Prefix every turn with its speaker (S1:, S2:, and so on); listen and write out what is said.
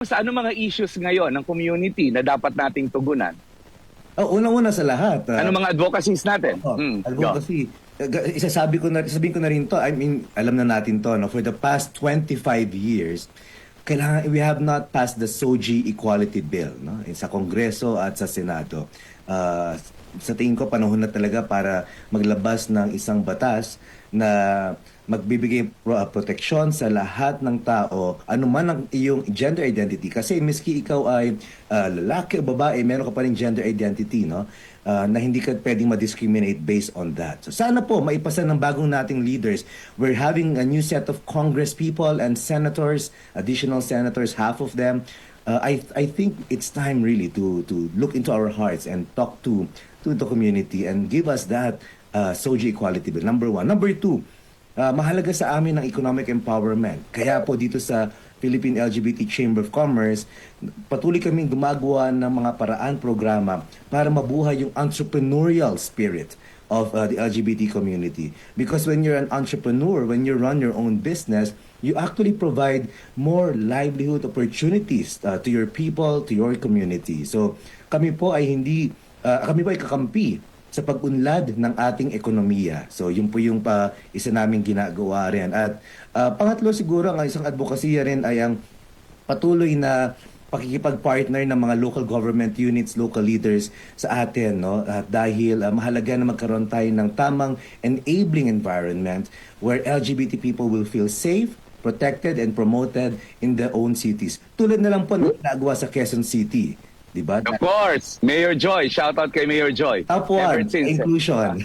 S1: Sa ano mga issues ngayon ng community na dapat nating tugunan?
S2: Oh, unang-una sa lahat. ah,
S1: Ano mga advocacies natin?
S2: Oh,
S1: Mm,
S2: advocacy. Uh, Isasabi ko na sabihin ko na rin to. I mean, alam na natin to no for the past 25 years kailangan we have not passed the SOGI Equality Bill no sa Kongreso at sa Senado. Uh, sa tingin ko panahon na talaga para maglabas ng isang batas na magbibigay pro- uh, proteksyon sa lahat ng tao, anuman ang iyong gender identity. Kasi miski ikaw ay uh, lalaki o babae, meron ka pa rin gender identity, no? Uh, na hindi ka pwedeng ma-discriminate based on that. So sana po maipasa ng bagong nating leaders. We're having a new set of Congress people and senators, additional senators, half of them. Uh, I I think it's time really to to look into our hearts and talk to to the community and give us that uh, SOGI equality bill. Number one. Number two, uh, mahalaga sa amin ang economic empowerment. Kaya po dito sa Philippine LGBT Chamber of Commerce, patuloy kaming gumagawa ng mga paraan programa para mabuhay yung entrepreneurial spirit of uh, the LGBT community. Because when you're an entrepreneur, when you run your own business, you actually provide more livelihood opportunities uh, to your people, to your community. So kami po ay hindi, uh, kami po ay kakampi sa pag-unlad ng ating ekonomiya. So yun po yung pa, isa naming ginagawa rin. At uh, pangatlo siguro ang isang advokasya rin ay ang patuloy na pakikipag-partner ng mga local government units, local leaders sa atin. No? At dahil uh, mahalaga na magkaroon tayo ng tamang enabling environment where LGBT people will feel safe, protected, and promoted in their own cities. Tulad na lang po ng ginagawa sa Quezon City. Di ba?
S1: Of course, Mayor Joy. Shout out kay Mayor Joy.
S2: Upward,
S1: since-
S2: inclusion.